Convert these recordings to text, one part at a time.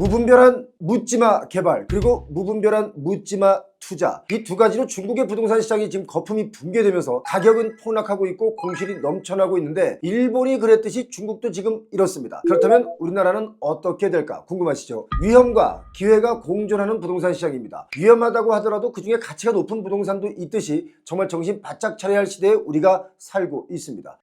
무분별한 묻지마 개발 그리고 무분별한 묻지마 투자 이 두 가지로 중국의 부동산 시장이 지금 거품이 붕괴되면서 가격은 폭락하고 있고 공실이 넘쳐나고 있는데 일본이 그랬듯이 중국도 지금 이렇습니다. 그렇다면 우리나라는 어떻게 될까 궁금하시죠? 위험과 기회가 공존하는 부동산 시장입니다. 위험하다고 하더라도 그중에 가치가 높은 부동산도 있듯이 정말 정신 바짝 차려야 할 시대에 우리가 살고 있습니다.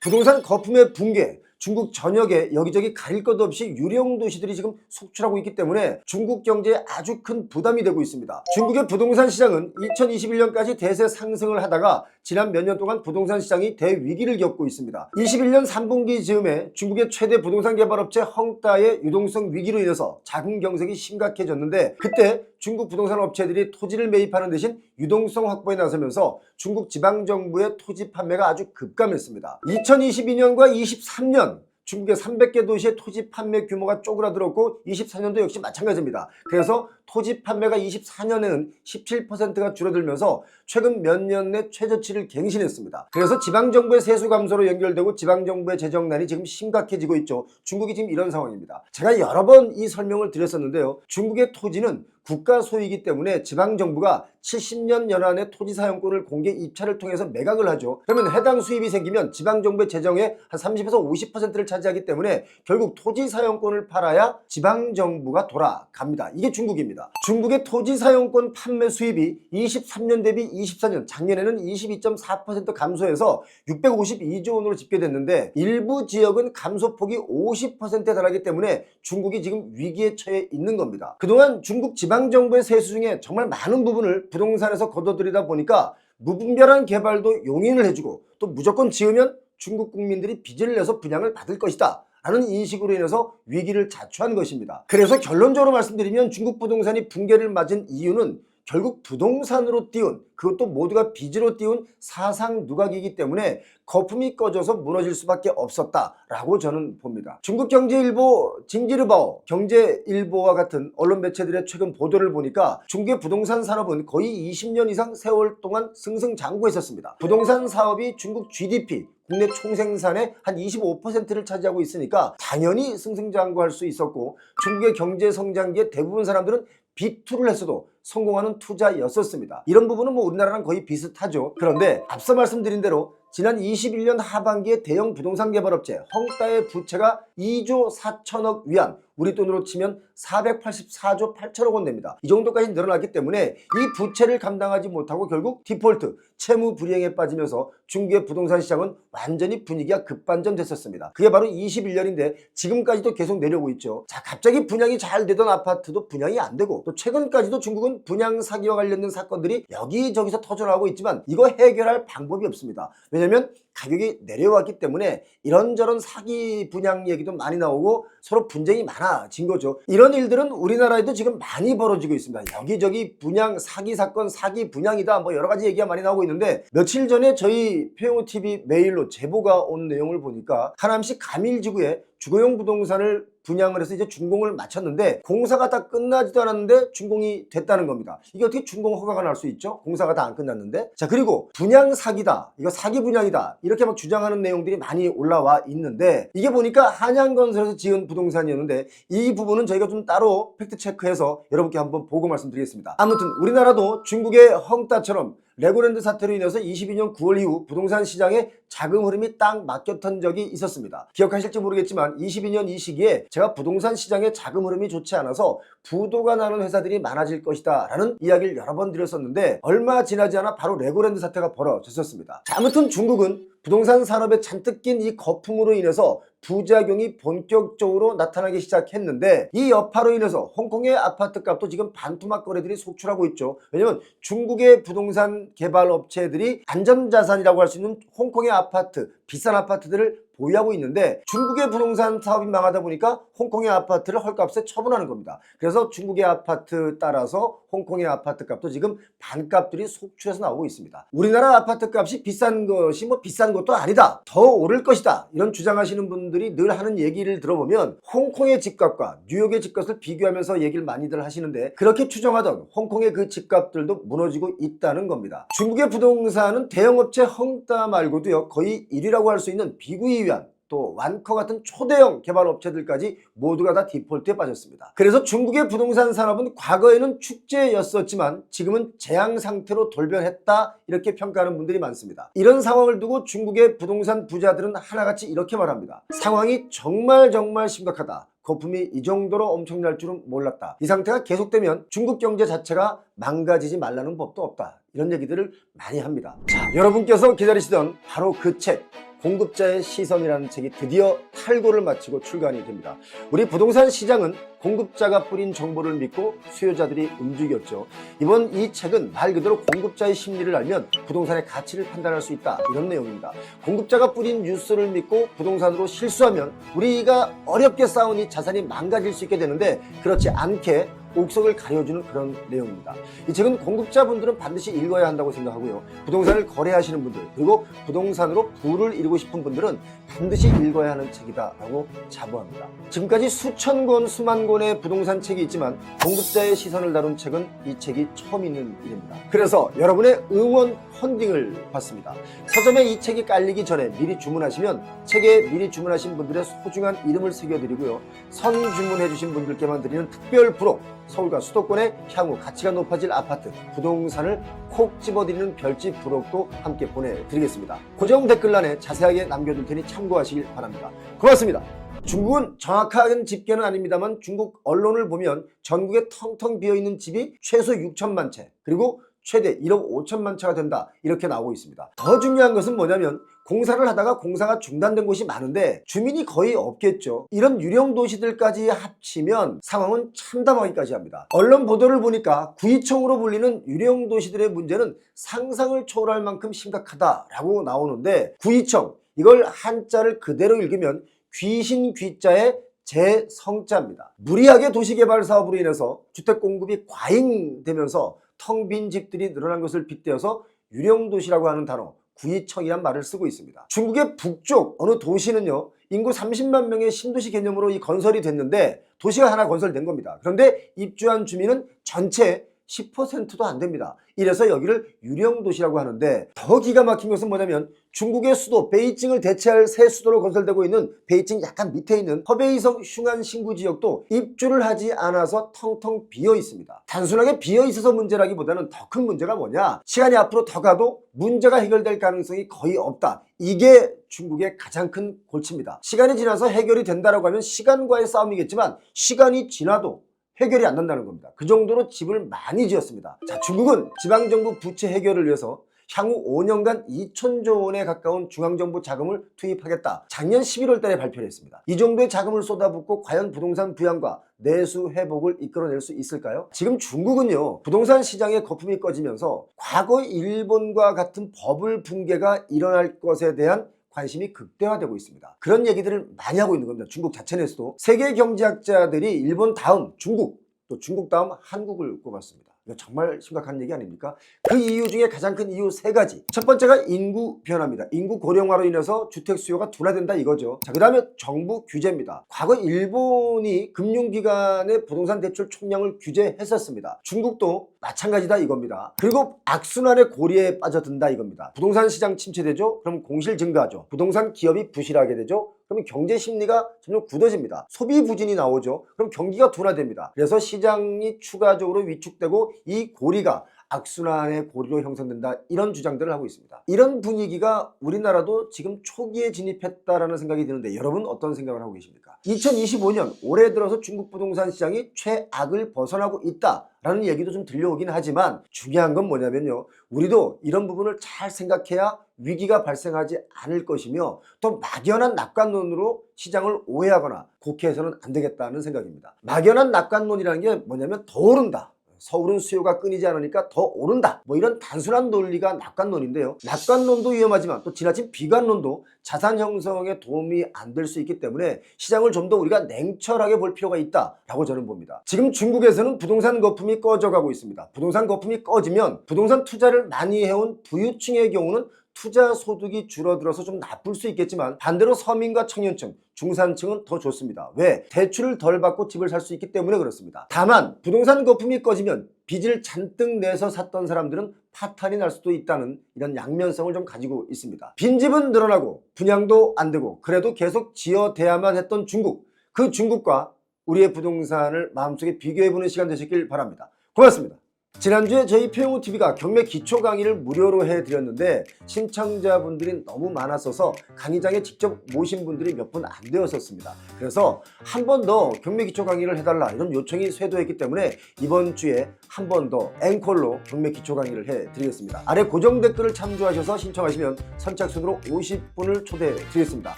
부동산 거품의 붕괴 중국 전역에 여기저기 가릴 것 없이 유령 도시들이 지금 속출하고 있기 때문에 중국 경제에 아주 큰 부담이 되고 있습니다. 중국의 부동산 시장은 2021년까지 대세 상승을 하다가 지난 몇 년 동안 부동산 시장이 대위기를 겪고 있습니다. 21년 3분기 즈음에 중국의 최대 부동산 개발업체 헝다의 유동성 위기로 인해서 자금 경색이 심각해졌는데 그때 중국 부동산 업체들이 토지를 매입하는 대신 유동성 확보에 나서면서 중국 지방정부의 토지 판매가 아주 급감했습니다. 2022년과 23년 중국의 300개 도시의 토지 판매 규모가 쪼그라들었고 24년도 역시 마찬가지입니다. 그래서 토지 판매가 24년에는 17%가 줄어들면서 최근 몇 년 내 최저치를 갱신했습니다. 그래서 지방정부의 세수 감소로 연결되고 지방정부의 재정난이 지금 심각해지고 있죠. 중국이 지금 이런 상황입니다. 제가 여러 번 이 설명을 드렸었는데요. 중국의 토지는 국가 소유이기 때문에 지방정부가 70년 연한의 토지 사용권을 공개 입찰을 통해서 매각을 하죠. 그러면 해당 수입이 생기면 지방정부의 재정의 한 30에서 50%를 차지하기 때문에 결국 토지 사용권을 팔아야 지방정부가 돌아갑니다. 이게 중국입니다. 중국의 토지 사용권 판매 수입이 23년 대비 24년 작년에는 22.4% 감소해서 652조 원으로 집계됐는데 일부 지역은 감소폭이 50%에 달하기 때문에 중국이 지금 위기에 처해 있는 겁니다. 그동안 중국 지방정부의 세수 중에 정말 많은 부분을 부동산에서 걷어들이다 보니까 무분별한 개발도 용인을 해주고 또 무조건 지으면 중국 국민들이 빚을 내서 분양을 받을 것이다. 라는 인식으로 인해서 위기를 자초한 것입니다. 그래서 결론적으로 말씀드리면 중국 부동산이 붕괴를 맞은 이유는 결국 부동산으로 띄운 그것도 모두가 빚으로 띄운 사상 누각이기 때문에 거품이 꺼져서 무너질 수밖에 없었다라고 저는 봅니다. 중국 경제일보 징지르바오 경제일보와 같은 언론 매체들의 최근 보도를 보니까 중국의 부동산 산업은 거의 20년 이상 세월 동안 승승장구했었습니다. 부동산 사업이 중국 GDP 국내 총생산의 한 25%를 차지하고 있으니까 당연히 승승장구할 수 있었고 중국의 경제 성장기에 대부분 사람들은 비투를 했어도 성공하는 투자였었습니다. 이런 부분은 뭐 우리나라랑 거의 비슷하죠. 그런데 앞서 말씀드린 대로 지난 21년 하반기에 대형 부동산 개발업체 헝다의 부채가 2조 4천억 위안 우리 돈으로 치면 484조 8천억 원 됩니다. 이 정도까지 늘어났기 때문에 이 부채를 감당하지 못하고 결국 디폴트, 채무 불이행에 빠지면서 중국의 부동산 시장은 완전히 분위기가 급반전됐었습니다. 그게 바로 21년인데 지금까지도 계속 내려오고 있죠. 자, 갑자기 분양이 잘 되던 아파트도 분양이 안 되고 또 최근까지도 중국은 분양 사기와 관련된 사건들이 여기저기서 터져나오고 있지만 이거 해결할 방법이 없습니다. 왜냐면 가격이 내려왔기 때문에 이런저런 사기 분양 얘기도 많이 나오고 서로 분쟁이 많아 진 거죠. 이런 일들은 우리나라에도 지금 많이 벌어지고 있습니다. 여기저기 분양 사기 사건 사기 분양이다 뭐 여러 가지 얘기가 많이 나오고 있는데 며칠 전에 저희 페오 TV 메일로 제보가 온 내용을 보니까 하남시 가밀지구에 주거용 부동산을 분양을 해서 이제 준공을 마쳤는데 공사가 다 끝나지도 않았는데 준공이 됐다는 겁니다. 이게 어떻게 준공 허가가 날 수 있죠? 공사가 다 안 끝났는데. 자, 그리고 분양 사기다. 이거 사기 분양이다. 이렇게 막 주장하는 내용들이 많이 올라와 있는데 이게 보니까 한양건설에서 지은 부동산이었는데 이 부분은 저희가 좀 따로 팩트 체크해서 여러분께 한번 보고 말씀드리겠습니다. 아무튼 우리나라도 중국의 헝다처럼 레고랜드 사태로 인해서 22년 9월 이후 부동산 시장에 자금 흐름이 딱 막혔던 적이 있었습니다. 기억하실지 모르겠지만 22년 이 시기에 제가 부동산 시장에 자금 흐름이 좋지 않아서 부도가 나는 회사들이 많아질 것이다 라는 이야기를 여러 번 드렸었는데 얼마 지나지 않아 바로 레고랜드 사태가 벌어졌었습니다. 자, 아무튼 중국은 부동산 산업에 잔뜩 낀 이 거품으로 인해서 부작용이 본격적으로 나타나기 시작했는데 이 여파로 인해서 홍콩의 아파트 값도 지금 반토막 거래들이 속출하고 있죠. 왜냐면 중국의 부동산 개발 업체들이 안전자산이라고 할 수 있는 홍콩의 아파트, 비싼 아파트들을 보유하고 있는데 중국의 부동산 사업이 망하다 보니까 홍콩의 아파트를 헐값에 처분하는 겁니다. 그래서 중국의 아파트 따라서 홍콩의 아파트 값도 지금 반값들이 속출해서 나오고 있습니다. 우리나라 아파트 값이 비싼 것이 뭐 비싼 것도 아니다. 더 오를 것이다. 이런 주장하시는 분들이 늘 하는 얘기를 들어보면 홍콩의 집값과 뉴욕의 집값을 비교하면서 얘기를 많이들 하시는데 그렇게 추정하던 홍콩의 그 집값들도 무너지고 있다는 겁니다. 중국의 부동산은 대형업체 헝다 말고도요 거의 1위라고 할 수 있는 비구이 위안 또 완커 같은 초대형 개발 업체들까지 모두가 다 디폴트에 빠졌습니다. 그래서 중국의 부동산 산업은 과거에는 축제였었지만 지금은 재앙 상태로 돌변했다 이렇게 평가하는 분들이 많습니다. 이런 상황을 두고 중국의 부동산 부자들은 하나같이 이렇게 말합니다. 상황이 정말 정말 심각하다. 거품이 이 정도로 엄청날 줄은 몰랐다. 이 상태가 계속되면 중국 경제 자체가 망가지지 말라는 법도 없다. 이런 얘기들을 많이 합니다. 자, 여러분께서 기다리시던 바로 그 책, 공급자의 시선이라는 책이 드디어 탈고를 마치고 출간이 됩니다. 우리 부동산 시장은 공급자가 뿌린 정보를 믿고 수요자들이 움직였죠. 이번 이 책은 말 그대로 공급자의 심리를 알면 부동산의 가치를 판단할 수 있다. 이런 내용입니다. 공급자가 뿌린 뉴스를 믿고 부동산으로 실수하면 우리가 어렵게 쌓은 이 자산이 망가질 수 있게 되는데 그렇지 않게 옥석을 가려주는 그런 내용입니다. 이 책은 공급자분들은 반드시 읽어야 한다고 생각하고요. 부동산을 거래하시는 분들 그리고 부동산으로 부를 이루고 싶은 분들은 반드시 읽어야 하는 책이다라고 자부합니다. 지금까지 수천 권, 수만 권의 부동산 책이 있지만 공급자의 시선을 다룬 책은 이 책이 처음 있는 일입니다. 그래서 여러분의 응원 펀딩을 받습니다. 서점에 이 책이 깔리기 전에 미리 주문하시면 책에 미리 주문하신 분들의 소중한 이름을 새겨드리고요. 선 주문해주신 분들께만 드리는 특별 부록 서울과 수도권의 향후 가치가 높아질 아파트 부동산을 콕 집어드리는 별지 부록도 함께 보내드리겠습니다. 고정 댓글란에 자세하게 남겨둘 테니 참고하시길 바랍니다. 고맙습니다. 중국은 정확한 집계는 아닙니다만 중국 언론을 보면 전국에 텅텅 비어있는 집이 최소 6천만 채 그리고 최대 1억 5천만 채가 된다 이렇게 나오고 있습니다. 더 중요한 것은 뭐냐면 공사를 하다가 공사가 중단된 곳이 많은데 주민이 거의 없겠죠. 이런 유령 도시들까지 합치면 상황은 참담하기까지 합니다. 언론 보도를 보니까 구이청으로 불리는 유령 도시들의 문제는 상상을 초월할 만큼 심각하다라고 나오는데 구이청 이걸 한자를 그대로 읽으면 귀신 귀자의 재성자입니다. 무리하게 도시개발 사업으로 인해서 주택 공급이 과잉되면서 텅 빈 집들이 늘어난 것을 빗대어서 유령 도시라고 하는 단어 구이청이란 말을 쓰고 있습니다. 중국의 북쪽 어느 도시는요 인구 30만 명의 신도시 개념으로 이 건설이 됐는데 도시가 하나 건설된 겁니다. 그런데 입주한 주민은 전체 10%도 안 됩니다. 이래서 여기를 유령 도시라고 하는데 더 기가 막힌 것은 뭐냐면 중국의 수도 베이징을 대체할 새 수도로 건설되고 있는 베이징 약간 밑에 있는 허베이성 슝안 신구 지역도 입주를 하지 않아서 텅텅 비어 있습니다. 단순하게 비어 있어서 문제라기보다는 더 큰 문제가 뭐냐? 시간이 앞으로 더 가도 문제가 해결될 가능성이 거의 없다. 이게 중국의 가장 큰 골치입니다. 시간이 지나서 해결이 된다라고 하면 시간과의 싸움이겠지만 시간이 지나도 해결이 안 된다는 겁니다. 그 정도로 집을 많이 지었습니다. 자, 중국은 지방정부 부채 해결을 위해서 향후 5년간 2천조 원에 가까운 중앙정부 자금을 투입하겠다. 작년 11월 달에 발표를 했습니다. 이 정도의 자금을 쏟아붓고 과연 부동산 부양과 내수 회복을 이끌어낼 수 있을까요? 지금 중국은요, 부동산 시장의 거품이 꺼지면서 과거 일본과 같은 버블 붕괴가 일어날 것에 대한 관심이 극대화되고 있습니다. 그런 얘기들을 많이 하고 있는 겁니다. 중국 자체 내에서도 세계 경제학자들이 일본 다음 중국 또 중국 다음 한국을 꼽았습니다. 이거 정말 심각한 얘기 아닙니까? 그 이유 중에 가장 큰 이유 세 가지. 첫 번째가 인구 변화입니다. 인구 고령화로 인해서 주택 수요가 둔화된다 이거죠. 자, 그 다음에 정부 규제입니다. 과거 일본이 금융기관의 부동산 대출 총량을 규제했었습니다. 중국도 마찬가지다 이겁니다. 그리고 악순환의 고리에 빠져든다 이겁니다. 부동산 시장 침체되죠? 그럼 공실 증가하죠. 부동산 기업이 부실하게 되죠? 그러면 경제 심리가 점점 굳어집니다. 소비 부진이 나오죠. 그럼 경기가 둔화됩니다. 그래서 시장이 추가적으로 위축되고 이 고리가 악순환의 고리로 형성된다 이런 주장들을 하고 있습니다. 이런 분위기가 우리나라도 지금 초기에 진입했다라는 생각이 드는데 여러분 어떤 생각을 하고 계십니까? 2025년 올해 들어서 중국 부동산 시장이 최악을 벗어나고 있다 라는 얘기도 좀 들려오긴 하지만 중요한 건 뭐냐면요. 우리도 이런 부분을 잘 생각해야 위기가 발생하지 않을 것이며 또 막연한 낙관론으로 시장을 오해하거나 곡해해서는 안 되겠다는 생각입니다. 막연한 낙관론이라는 게 뭐냐면 더 오른다. 서울은 수요가 끊이지 않으니까 더 오른다. 뭐 이런 단순한 논리가 낙관론인데요. 낙관론도 위험하지만 또 지나친 비관론도 자산 형성에 도움이 안 될 수 있기 때문에 시장을 좀 더 우리가 냉철하게 볼 필요가 있다라고 저는 봅니다. 지금 중국에서는 부동산 거품이 꺼져가고 있습니다. 부동산 거품이 꺼지면 부동산 투자를 많이 해온 부유층의 경우는 투자 소득이 줄어들어서 좀 나쁠 수 있겠지만 반대로 서민과 청년층, 중산층은 더 좋습니다. 왜? 대출을 덜 받고 집을 살 수 있기 때문에 그렇습니다. 다만 부동산 거품이 꺼지면 빚을 잔뜩 내서 샀던 사람들은 파탄이 날 수도 있다는 이런 양면성을 좀 가지고 있습니다. 빈집은 늘어나고 분양도 안 되고 그래도 계속 지어대야만 했던 중국 그 중국과 우리의 부동산을 마음속에 비교해보는 시간 되셨길 바랍니다. 고맙습니다. 지난주에 저희 표용우TV가 경매 기초 강의를 무료로 해드렸는데 신청자분들이 너무 많았어서 강의장에 직접 모신 분들이 몇 분 안 되었었습니다. 그래서 한 번 더 경매 기초 강의를 해달라 이런 요청이 쇄도했기 때문에 이번 주에 한 번 더 앵콜로 경매 기초 강의를 해드리겠습니다. 아래 고정 댓글을 참조하셔서 신청하시면 선착순으로 50분을 초대해 드리겠습니다.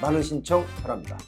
많은 신청 바랍니다.